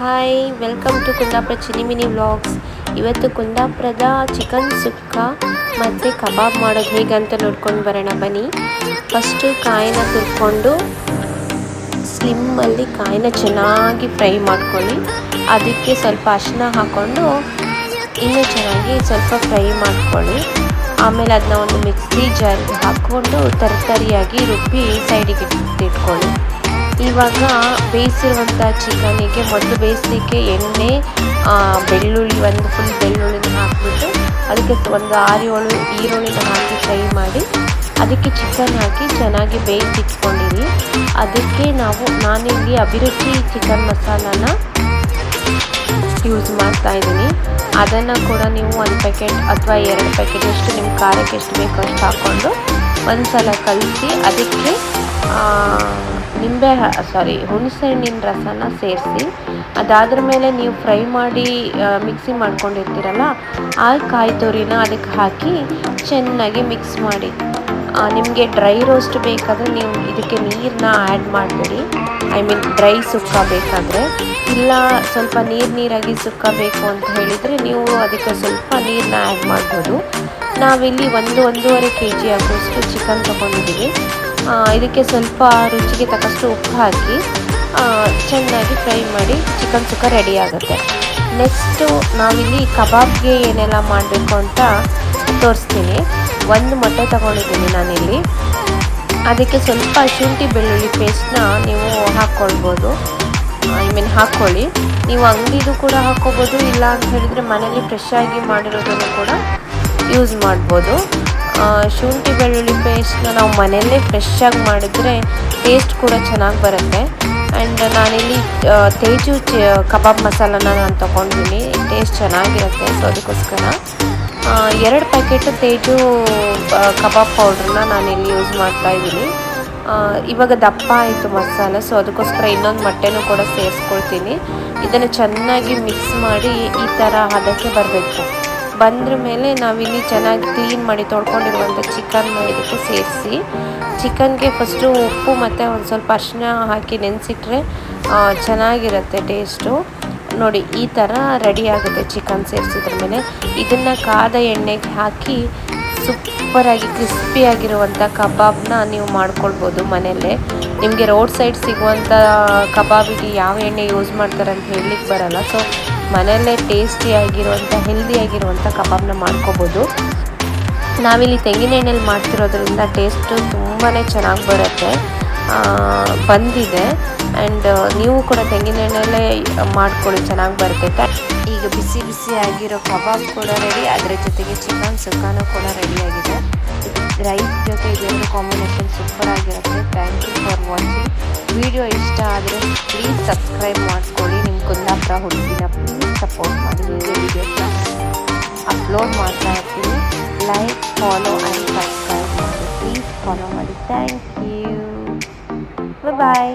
Hi welcome to Kundapura Chinimini vlogs ಇವತ್ತು ಕುಂದಾಪುರದ chicken ಸುಕ್ಕ ಮತ್ತು ಕಬಾಬ್ ಮಾಡೋದು ಹೇಗೆ ಅಂತ ನೋಡ್ಕೊಂಡು ಬರೋಣ ಬನ್ನಿ. ಫಸ್ಟು ಕಾಯಿನ ತುರ್ಕೊಂಡು ಸ್ಲಿಮ್ಮಲ್ಲಿ ಕಾಯಿನ ಚೆನ್ನಾಗಿ ಫ್ರೈ ಮಾಡ್ಕೊಳ್ಳಿ. ಅದಕ್ಕೆ ಸ್ವಲ್ಪ ಅರಿಶಿನ ಹಾಕ್ಕೊಂಡು ಇನ್ನೂ ಚೆನ್ನಾಗಿ ಸ್ವಲ್ಪ ಫ್ರೈ ಮಾಡ್ಕೊಳ್ಳಿ. ಆಮೇಲೆ ಅದನ್ನ ಒಂದು ಮಿಕ್ಸಿ ಜಾರ್ಗೆ ಹಾಕ್ಕೊಂಡು ತರಕಾರಿಯಾಗಿ ರುಬ್ಬಿ ಸೈಡಿಗೆ ಇಟ್ಕೊಳ್ಳಿ. ಇವಾಗ ಬೇಯಿಸಿರುವಂಥ ಚಿಕನಿಗೆ ಮೊದಲು ಬೇಯಿಸಲಿಕ್ಕೆ ಎಣ್ಣೆ ಬೆಳ್ಳುಳ್ಳಿ, ಒಂದು ಫುಲ್ ಬೆಳ್ಳುಳ್ಳಿನ ಹಾಕಿಬಿಟ್ಟು ಅದಕ್ಕೆ ಒಂದು ಆರು ಏಳು ಈರುಳ್ಳಿನ ಹಾಕಿ ಫ್ರೈ ಮಾಡಿ ಅದಕ್ಕೆ ಚಿಕನ್ ಹಾಕಿ ಚೆನ್ನಾಗಿ ಬೇಯಿಸಿಟ್ಕೊಂಡಿರಿ. ಅದಕ್ಕೆ ನಾವು ನಾನಿಲ್ಲಿ ಅಭಿರುಚಿ ಚಿಕನ್ ಮಸಾಲಾನ ಯೂಸ್ ಮಾಡ್ತಾ ಇದ್ದೀನಿ. ಅದನ್ನು ಕೂಡ ನೀವು ಒಂದು ಪ್ಯಾಕೆಟ್ ಅಥವಾ ಎರಡು ಪ್ಯಾಕೆಟ್ ಎಷ್ಟು ನಿಮ್ಮ ಖಾರಕ್ಕೆ ಎಷ್ಟು ಬೇಕು ಅಷ್ಟು ಹಾಕ್ಕೊಂಡು ಒಂದು ಸಲ ಕಲಿಸಿ ಅದಕ್ಕೆ ನಿಂಬೆ ಸಾರಿ ಹುಣಸೆಹಣ್ಣಿನ ರಸನ ಸೇರಿಸಿ, ಅದಾದ್ರ ಮೇಲೆ ನೀವು ಫ್ರೈ ಮಾಡಿ ಮಿಕ್ಸಿ ಮಾಡ್ಕೊಂಡಿರ್ತೀರಲ್ಲ, ಆ ಕಾಯಿ ತುರಿನ ಅದಕ್ಕೆ ಹಾಕಿ ಚೆನ್ನಾಗಿ ಮಿಕ್ಸ್ ಮಾಡಿ. ನಿಮಗೆ ಡ್ರೈ ರೋಸ್ಟ್ ಬೇಕಾದರೆ ನೀವು ಇದಕ್ಕೆ ನೀರನ್ನ ಆ್ಯಡ್ ಮಾಡಬೇಡಿ. ಐ ಮೀನ್ ಡ್ರೈ ಸುಕ್ಕ ಬೇಕಾದರೆ. ಇಲ್ಲ, ಸ್ವಲ್ಪ ನೀರು ನೀರಾಗಿ ಸುಕ್ಕ ಬೇಕು ಅಂತ ಹೇಳಿದರೆ ನೀವು ಅದಕ್ಕೆ ಸ್ವಲ್ಪ ನೀರನ್ನ ಆ್ಯಡ್ ಮಾಡ್ಬೋದು. ನಾವಿಲ್ಲಿ ಒಂದು ಒಂದೂವರೆ ಕೆ ಜಿ ಆಗುವಷ್ಟು ಚಿಕನ್ ತೊಗೊಂಡಿದ್ದೀವಿ. ಇದಕ್ಕೆ ಸ್ವಲ್ಪ ರುಚಿಗೆ ತಕ್ಕಷ್ಟು ಉಪ್ಪು ಹಾಕಿ ಚೆನ್ನಾಗಿ ಫ್ರೈ ಮಾಡಿ ಚಿಕನ್ ಸುಕ್ಕ ರೆಡಿ ಆಗುತ್ತೆ. ನೆಕ್ಸ್ಟು ನಾವಿಲ್ಲಿ ಕಬಾಬ್ಗೆ ಏನೆಲ್ಲ ಮಾಡಬೇಕು ಅಂತ ತೋರಿಸ್ತೀನಿ. ಒಂದು ಮೊಟ್ಟೆ ತಗೊಂಡಿದ್ದೀನಿ ನಾನಿಲ್ಲಿ. ಅದಕ್ಕೆ ಸ್ವಲ್ಪ ಶುಂಠಿ ಬೆಳ್ಳುಳ್ಳಿ ಪೇಸ್ಟ್ನ ನೀವು ಹಾಕ್ಕೊಳ್ಬೋದು ಐ ಮೀನ್ ಹಾಕ್ಕೊಳ್ಳಿ. ನೀವು ಅಂಗಡಿದು ಕೂಡ ಹಾಕ್ಕೋಬೋದು, ಇಲ್ಲ ಅಂತ ಹೇಳಿದರೆ ಮನೇಲಿ ಫ್ರೆಶ್ ಆಗಿ ಮಾಡಿರೋದನ್ನು ಕೂಡ ಯೂಸ್ ಮಾಡ್ಬೋದು. ಶುಂಠಿ ಬೆಳ್ಳುಳ್ಳಿ ಪೇಸ್ಟ್ನ ನಾವು ಮನೆಯಲ್ಲೇ ಫ್ರೆಶ್ ಆಗಿ ಮಾಡಿದರೆ ಟೇಸ್ಟ್ ಕೂಡ ಚೆನ್ನಾಗಿ ಬರುತ್ತೆ. ಆ್ಯಂಡ್ ನಾನಿಲ್ಲಿ ತೇಜು ಚ, ಕಬಾಬ್ ಮಸಾಲಾನ ನಾನು ತೊಗೊಂಡಿದ್ದೀನಿ ಟೇಸ್ಟ್ ಚೆನ್ನಾಗಿರುತ್ತೆ ಸೊ ಅದಕ್ಕೋಸ್ಕರ. ಎರಡು ಪ್ಯಾಕೆಟ್ ತೇಜು ಕಬಾಬ್ ಪೌಡ್ರನ್ನ ನಾನಿಲ್ಲಿ ಯೂಸ್ ಮಾಡ್ತಾ ಇದ್ದೀನಿ ಇವಾಗ ದಪ್ಪ ಆಯಿತು ಮಸಾಲ ಸೊ ಅದಕ್ಕೋಸ್ಕರ ಇನ್ನೊಂದು ಮೊಟ್ಟೆನೂ ಕೂಡ ಸೇರಿಸ್ಕೊಳ್ತೀನಿ. ಇದನ್ನು ಚೆನ್ನಾಗಿ ಮಿಕ್ಸ್ ಮಾಡಿ ಈ ಥರ ಹದಕ್ಕೆ ಬರಬೇಕು. ಬಂದ್ರ ಮೇಲೆ ನಾವಿಲ್ಲಿ ಚೆನ್ನಾಗಿ ಕ್ಲೀನ್ ಮಾಡಿ ತೊಳ್ಕೊಂಡಿರುವಂಥ ಚಿಕನ್ ಇದಕ್ಕೆ ಸೇರಿಸಿ ಚಿಕನ್ಗೆ ಫಸ್ಟು ಉಪ್ಪು ಮತ್ತು ಒಂದು ಸ್ವಲ್ಪ ಅರಿಶಿನ ಹಾಕಿ ನೆನೆಸಿಟ್ರೆ ಚೆನ್ನಾಗಿರುತ್ತೆ ಟೇಸ್ಟು ನೋಡಿ, ಈ ಥರ ರೆಡಿ ಆಗುತ್ತೆ ಚಿಕನ್ ಸೇರಿಸಿದ್ರ ಮೇಲೆ. ಇದನ್ನು ಕಾದ ಎಣ್ಣೆಗೆ ಹಾಕಿ ಸೂಪರಾಗಿ ಕ್ರಿಸ್ಪಿಯಾಗಿರುವಂಥ ಕಬಾಬ್ನ ನೀವು ಮಾಡ್ಕೊಳ್ಬೋದು ಮನೆಯಲ್ಲೇ. ನಿಮಗೆ ರೋಡ್ ಸೈಡ್ ಸಿಗುವಂಥ ಕಬಾಬಿಗೆ ಯಾವ ಎಣ್ಣೆ ಯೂಸ್ ಮಾಡ್ತಾರೆ ಅಂತ ಹೇಳಲಿಕ್ಕೆ ಬರಲ್ಲ. ಸೊ ಮನೆಯಲ್ಲೇ ಟೇಸ್ಟಿಯಾಗಿರುವಂಥ ಹೆಲ್ದಿಯಾಗಿರುವಂಥ ಕಬಾಬ್ನ ಮಾಡ್ಕೋಬೋದು. ನಾವಿಲ್ಲಿ ತೆಂಗಿನ ಎಣ್ಣೆಲಿ ಮಾಡ್ತಿರೋದ್ರಿಂದ ಟೇಸ್ಟು ತುಂಬಾ ಚೆನ್ನಾಗಿ ಬರುತ್ತೆ. ಬಂದಿದೆ. ಆ್ಯಂಡ್ ನೀವು ಕೂಡ ತೆಂಗಿನ ಎಣ್ಣೆಲೇ ಮಾಡ್ಕೊಳ್ಳಿ, ಚೆನ್ನಾಗಿ ಬರುತ್ತೆ. ಈಗ ಬಿಸಿ ಬಿಸಿ ಆಗಿರೋ ಕಬಾಬ್ ಕೂಡ ರೆಡಿ ಅದರ ಜೊತೆಗೆ ಚಿಕನ್ ಸುಕ್ಕಾನು ಕೂಡ ರೆಡಿಯಾಗಿದೆ ರೈಸ್ ಜೊತೆ ಇದೊಂದು ಕಾಂಬಿನೇಷನ್ ಸೂಪರ್ ಆಗಿರುತ್ತೆ. Thank you for watching video ಇಷ್ಟ ಆದರೆ ಪ್ಲೀಸ್ ಸಬ್ಸ್ಕ್ರೈಬ್ ಮಾಡ್ಕೊಳ್ಳಿ. ನಿಮ್ಮ ಕುಂದಾಪುರ ಹುಡುಗಿನ ಅಪ್ಲೋಡ್ ಮಾಡ್ತಾ ಇರ್ತೀನಿ. ಲೈಕ್ ಫಾಲೋ ಆ್ಯಂಡ್ ಸಬ್ಸ್ಕ್ರೈಬ್ ಮಾಡಿ ಪ್ಲೀಸ್ ಫಾಲೋ ಮಾಡಿ. Thank you bye